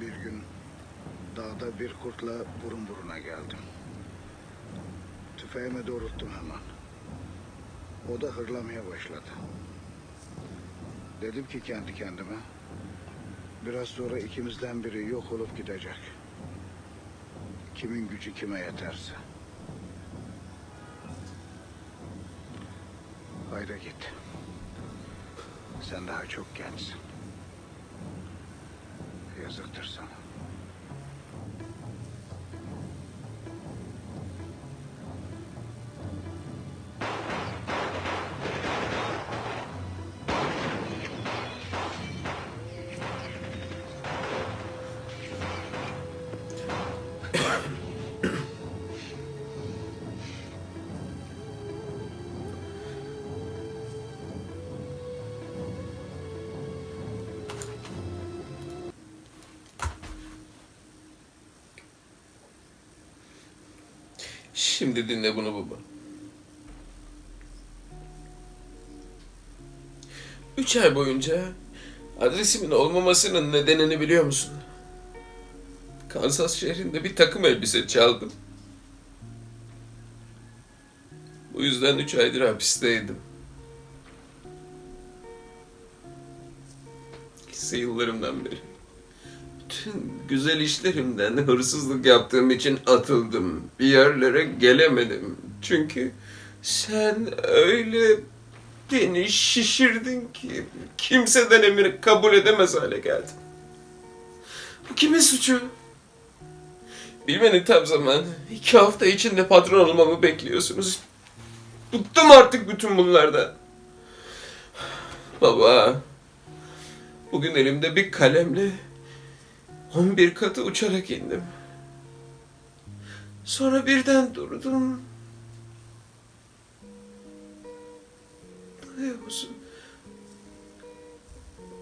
Bir gün dağda bir kurtla burun buruna geldim. Tüfeğimi doğrulttum hemen. O da hırlamaya başladı. Dedim ki kendi kendime, biraz sonra ikimizden biri yok olup gidecek. Kimin gücü kime yeterse. Haydi git. Sen daha çok gençsin. Yazıktır sana. Şimdi dinle bunu baba. Üç ay boyunca adresimin olmamasının nedenini biliyor musun? Kansas şehrinde bir takım elbise çaldım. Bu yüzden üç aydır hapisteydim. Lise yıllarımdan beri. Güzel işlerimden hırsızlık yaptığım için atıldım. Bir yerlere gelemedim. Çünkü sen öyle beni şişirdin ki kimseden emir kabul edemez hale geldim. Bu kimin suçu? Bilmenin tam zamanı. İki hafta içinde patron olmamı bekliyorsunuz. Bıktım artık bütün bunlardan. Baba, bugün elimde bir kalemle 11 katı uçarak indim. Sonra birden durdum. Ne olsun?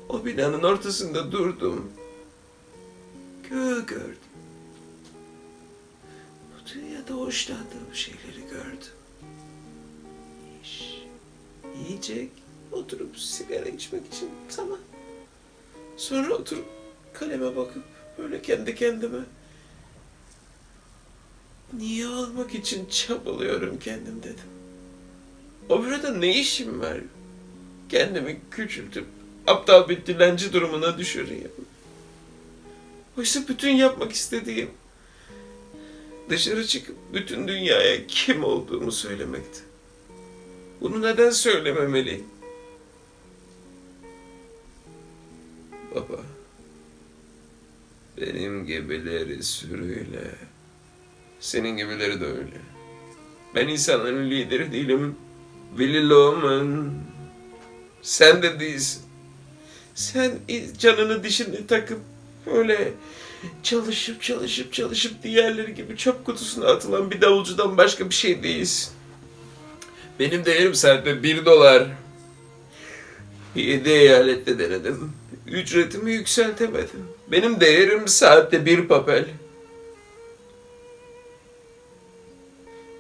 O binanın ortasında durdum. Göğü gördüm. Bu dünyada hoşlandığım şeyleri gördüm. İş, yiyecek, oturup sigara içmek için tamam. Sonra oturup kaleme bakıp böyle kendi kendime niye olmak için çabalıyorum kendim dedim. O burada ne işim var? Kendimi küçültüp aptal bir dilenci durumuna düşüreyim. Oysa bütün yapmak istediğim dışarı çıkıp bütün dünyaya kim olduğumu söylemekti. Bunu neden söylememeliyim? Baba. Benim gibileri sürüyle. Senin gibileri de öyle. Ben insanların lideri değilim. Willy Loman. Sen de değilsin. Sen canını dişini takıp böyle çalışıp çalışıp çalışıp diğerleri gibi çöp kutusuna atılan bir davulcudan başka bir şey değilsin. Benim değerim saatte bir dolar. Yedi eyalette denedim. Ücretimi yükseltemedim. Benim değerim saatte bir papel.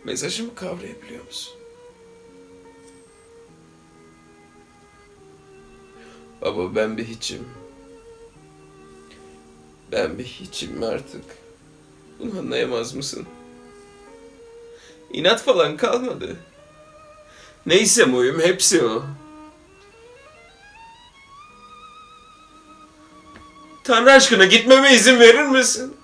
Mesajımı kavrayabiliyor musun? Baba ben bir hiçim. Ben bir hiçim artık. Bunu anlayamaz mısın? İnat falan kalmadı. Neyse oyum hepsi o. Tanrı aşkına gitmeme izin verir misin?